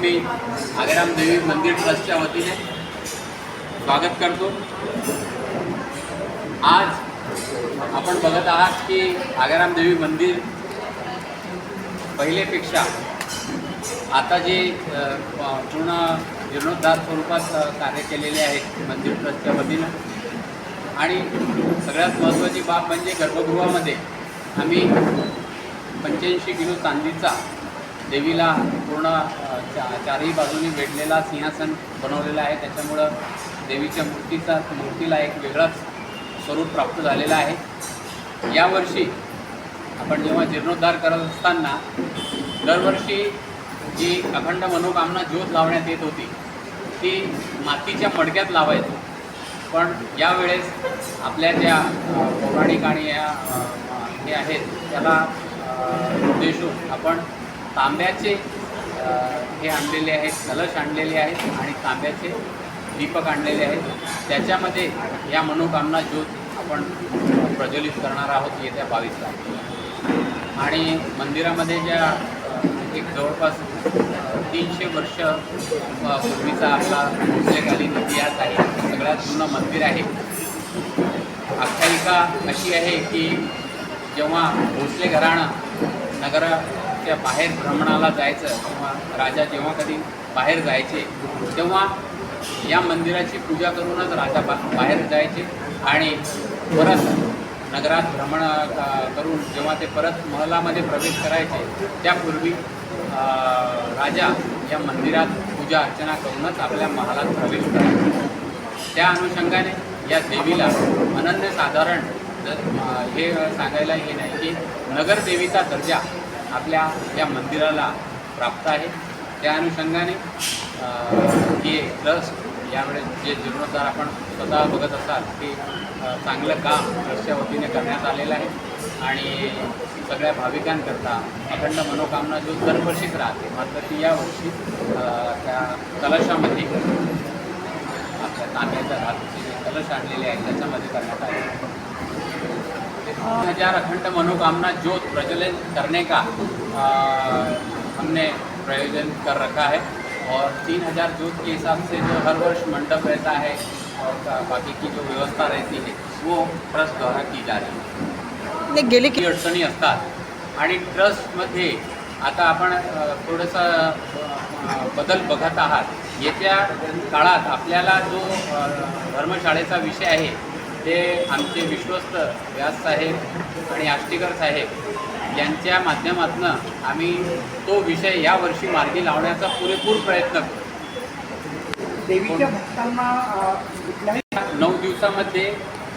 मी आगराम देवी मंदिर ट्रस्टच्या वतीने स्वागत करतो. आज आपण बघत आहात की आगराम देवी मंदिर पहिलेपेक्षा आता जे पूर्ण जीर्णोद्धार स्वरूपात कार्य केलेले आहेत मंदिर ट्रस्टच्या वतीनं. आणि सगळ्यात महत्त्वाची बाब म्हणजे गर्भगृहामध्ये आम्ही पंच्याऐंशी किलो चांदीचा देवीला पूर्ण चा चारही बाजूनी वेढलेला सिंहासन बनवलेला आहे. त्याच्यामुळं देवीच्या मूर्तीचा मूर्तीला एक वेगळाच स्वरूप प्राप्त झालेलं आहे. यावर्षी आपण जेव्हा जीर्णोद्धार करत असताना दरवर्षी जी अखंड मनोकामना ज्योत लावण्यात येत होती ती मातीच्या मडक्यात लावायचो. पण यावेळेस आपल्या ज्या पौराणिक आणि या हे आहेत त्याला अ, उद्देशून आपण तांब्याचे हे आणलेले आहेत कलश आणलेले आहेत आणि तांब्याचे दीपक आणलेले आहेत. त्याच्यामध्ये या मनोकामना ज्योत आपण प्रज्वलित करणार आहोत येत्या बावीस तारखेला. आणि मंदिरामध्ये ज्या एक जवळपास तीनशे वर्ष पूर्वीचा आपला मुस्लेकालीन इतिहास आहे सगळ्यात जुनं मंदिर आहे. आख्यायिका अशी आहे की जेव्हा भोसले घराणं नगर नगराच्या बाहेर भ्रमणाला जायचं किंवा राजा जेव्हा कधी बाहेर जायचे तेव्हा या मंदिराची पूजा करूनच राजा बा बाहेर जायचे आणि परत नगरात भ्रमण करून जेव्हा ते परत महलामध्ये प्रवेश करायचे त्यापूर्वी राजा या मंदिरात पूजा अर्चना करूनच आपल्या महालात प्रवेश करायचे. त्या अनुषंगाने या देवीला अनन्यसाधारण साधारण हे सांगायला हे नाही की नगरदेवीचा दर्जा आपल्या या मंदिराला प्राप्त आहे त्या अनुषंगाने हे ट्रस्ट यावेळेस जे जीर्णोद्धार आपण स्वतः बघत असाल ते चांगलं काम ट्रस्टच्या वतीने करण्यात आलेलं आहे आणि सगळ्या भाविकांकरता अखंड मनोकामना जो दरवर्षीच राहते मात्र ती यावर्षी त्या कलशामध्ये आपल्या तांब्याच्या धातूचे जे कलश आणलेले आहेत त्याच्यामध्ये करण्यात आले आहे. हजार अखंड मनोकामना ज्योत प्रज्वलित करने का अ, हमने प्रयोजन कर रखा है। और तीन हजार ज्योत के हिसाब से जो हर वर्ष मंडप रहता है और बाकी की जो व्यवस्था रहती है वो ट्रस्ट द्वारा की जा रही है। गेले की अडचणी असतात आणि ट्रस्टमध्ये आता आपण थोडंसं बदल बघत आहात. येत्या काळात आपल्याला जो धर्मशाळेचा विषय आहे ते आमचे विश्वस्त व्याससाहेब आणि आष्टीकर साहेब यांच्या माध्यमातून आम्ही तो विषय यावर्षी मार्गी लावण्याचा पुरेपूर प्रयत्न करू देवीच्या भक्तांना अ, कुठल्याही नऊ दिवसामध्ये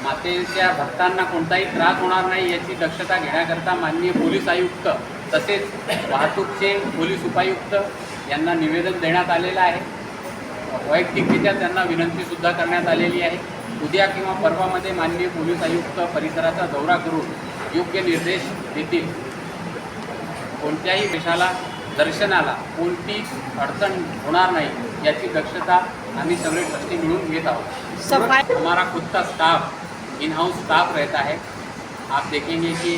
मातेच्या भक्तांना कोणताही त्रास होणार नाही याची दक्षता घेण्याकरता माननीय पोलीस आयुक्त तसेच वाहतूकचे पोलीस उपायुक्त यांना निवेदन देण्यात आलेलं आहे. वैयक्तिकरित्या त्यांना विनंतीसुद्धा करण्यात आलेली आहे. उद्या किंवा परवामध्ये माननीय पोलीस आयुक्त परिसराचा दौरा करून योग्य निर्देश देतील. कोणत्याही देशाला दर्शनाला कोणती अडचण होणार नाही याची दक्षता आम्ही सगळे ट्रस्टी मिळून घेत आहोत. सफाई हमारा खुद का स्टाफ इन हाउस स्टाफ रहता है। आप देखेंगे कि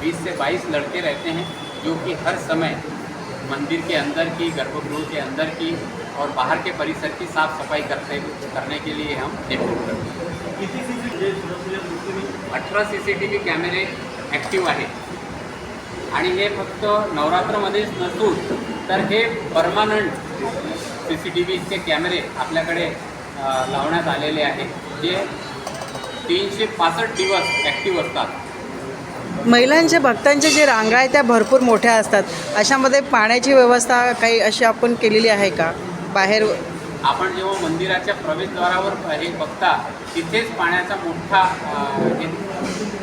बीस से बाईस लड़के रहते हैं जो कि हर समय मंदिर के अंदर की गर्भगृह के अंदर की और बाहर के परिसर की साफ सफाई करते करने के लिए हम डेप्यूट करते हैं। अठरा सी सी टी व्ही कॅमेरे ॲक्टिव्ह आहेत. आणि हे फक्त नवरात्रमध्येच नसून तर हे परमानंट सी सी टी व्हीचे कॅमेरे आपल्याकडे लावण्यात आलेले आहेत जे तीनशे पासष्ट दिवस ॲक्टिव्ह असतात. महिलांच्या भक्तांच्या जे रांगा आहेत त्या भरपूर मोठ्या असतात. अशामध्ये पाण्याची व्यवस्था काही अशी आपण केलेली आहे का? बाहेर आपण जेव्हा मंदिराच्या प्रवेशद्वारावर हे बघता तिथेच पाण्याचा मोठा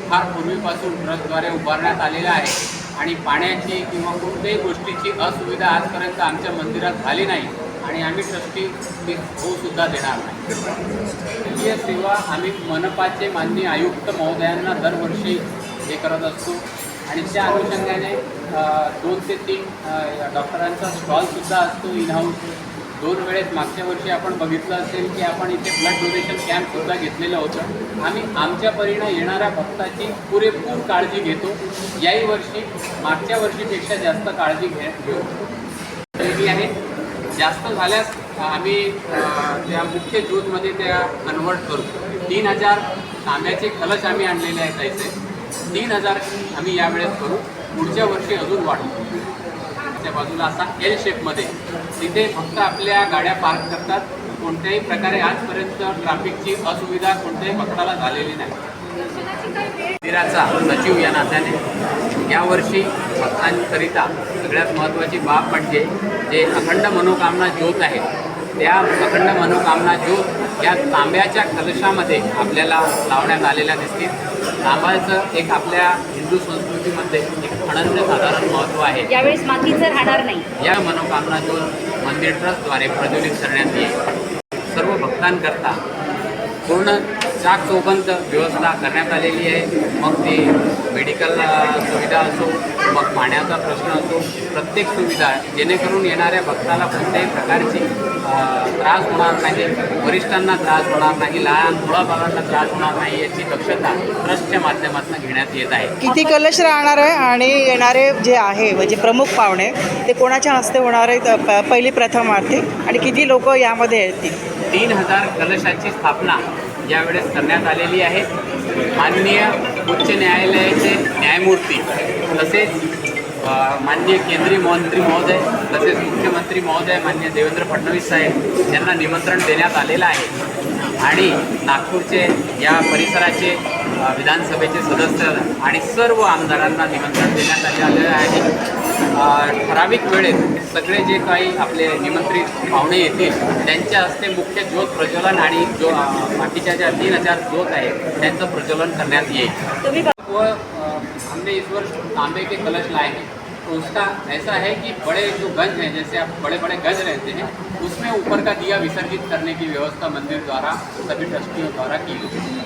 फार पूर्वीपासून ट्रस्टद्वारे उभारण्यात आलेला आहे. आणि पाण्याची किंवा कोणत्याही गोष्टीची असुविधा आजपर्यंत आमच्या मंदिरात झाली नाही आणि आम्ही ट्रस्टी होऊसुद्धा देणार नाही. ही सेवा आम्ही मनपाचे माननीय आयुक्त महोदयांना दरवर्षी हे करत असतो. आणि त्या अनुषंगाने दोन ते तीन डॉक्टरांचा स्टॉलसुद्धा असतो इनहाऊस दोन वेळेस मागच्या वर्षी आपण बघितलं असेल की आपण इथे ब्लड डोनेशन कॅम्पसुद्धा घेतलेलं होतं. आम्ही आमच्या परीनं येणाऱ्या भक्ताची पुरेपूर काळजी घेतो. याही वर्षी मागच्या वर्षीपेक्षा जास्त काळजी घे घेऊ. आहे. जास्त झाल्यास आम्ही त्या मुख्य जूनमध्ये त्या कन्वर्ट करू तीन हजार तांब्याचे कलश आम्ही आणलेले आहेत त्याचे. तीन हजार आम्ही यावेळेस करू. पुढच्या वर्षी अजून वाढू. त्या बाजूला असा एल शेपमध्ये तिथे फक्त आपल्या गाड्या पार्क करतात. कोणत्याही प्रकारे आजपर्यंत ट्रॅफिकची असुविधा कोणत्याही भक्ताला झालेली नाही. मंदिराचा सचिव या नात्याने. यावर्षी भक्तांकरिता सगळ्यात महत्त्वाची बाब म्हणजे जे अखंड मनोकामना ज्योत आहे त्या अखंड मनोकामना ज्योत या तांब्याच्या कलशामध्ये आपल्याला लावण्यात आलेल्या दिसतील. तांब्याचं एक आपल्या हिंदू संस्कृतीमध्ये एक अनन्यसाधारण महत्त्व आहे. यावेळेस मातीचं राहणार नाही. या मनोकामना ज्योत मंदिर ट्रस्टद्वारे प्रज्वलित करण्यात येईल. सर्व भक्तांकरता पूर्ण चाक चौबंद व्यवस्था करण्यात आलेली आहे. मग ती मेडिकल सुविधा असो मग पाण्याचा प्रश्न असो प्रत्येक सुविधा जेणेकरून येणाऱ्या भक्ताला कोणत्याही प्रकारची त्रास होणार नाही. वरिष्ठांना त्रास होणार नाही. लहान मुलाबाळांना त्रास होणार नाही याची दक्षता ट्रस्टच्या माध्यमातून घेण्यात येत आहे. किती कलश राहणार आहे आणि येणारे जे आहे म्हणजे प्रमुख पाहुणे ते कोणाच्या हस्ते होणार प- पहिली प्रथम आरती. आणि किती लोक यामध्ये येतील तीन हजार कलशाची स्थापना यावेळेस करण्यात आलेली आहे माननीय उच्च न्यायालयाचे न्यायमूर्ती तसेच माननीय केंद्रीय मंत्री महोदय तसेच मुख्यमंत्री महोदय माननीय देवेंद्र फडणवीस साहेब यांना निमंत्रण देण्यात आलेलं आहे. आणि नागपूरचे या परिसराचे विधानसभेचे सदस्य आणि सर्व आमदारांना निमंत्रण देण्यात आलेलं आहे. ठराविक वेळेत सगळे जे काही आपले निमंत्रित पाहुणे येतील त्यांच्या हस्ते मुख्य ज्योत प्रज्वलन आणि जो बाकीच्या ज्या तीन हजार ज्योत आहेत त्यांचं प्रज्वलन करण्यात येईल. वो हमने इस वर्ष तांबे के कलश लाए हैं। तो उसका ऐसा है कि बड़े जो गंज हैं जैसे आप बड़े बड़े गंज रहते हैं उसमें ऊपर का दिया विसर्जित करने की व्यवस्था मंदिर द्वारा सभी ट्रस्टियों द्वारा की गई है।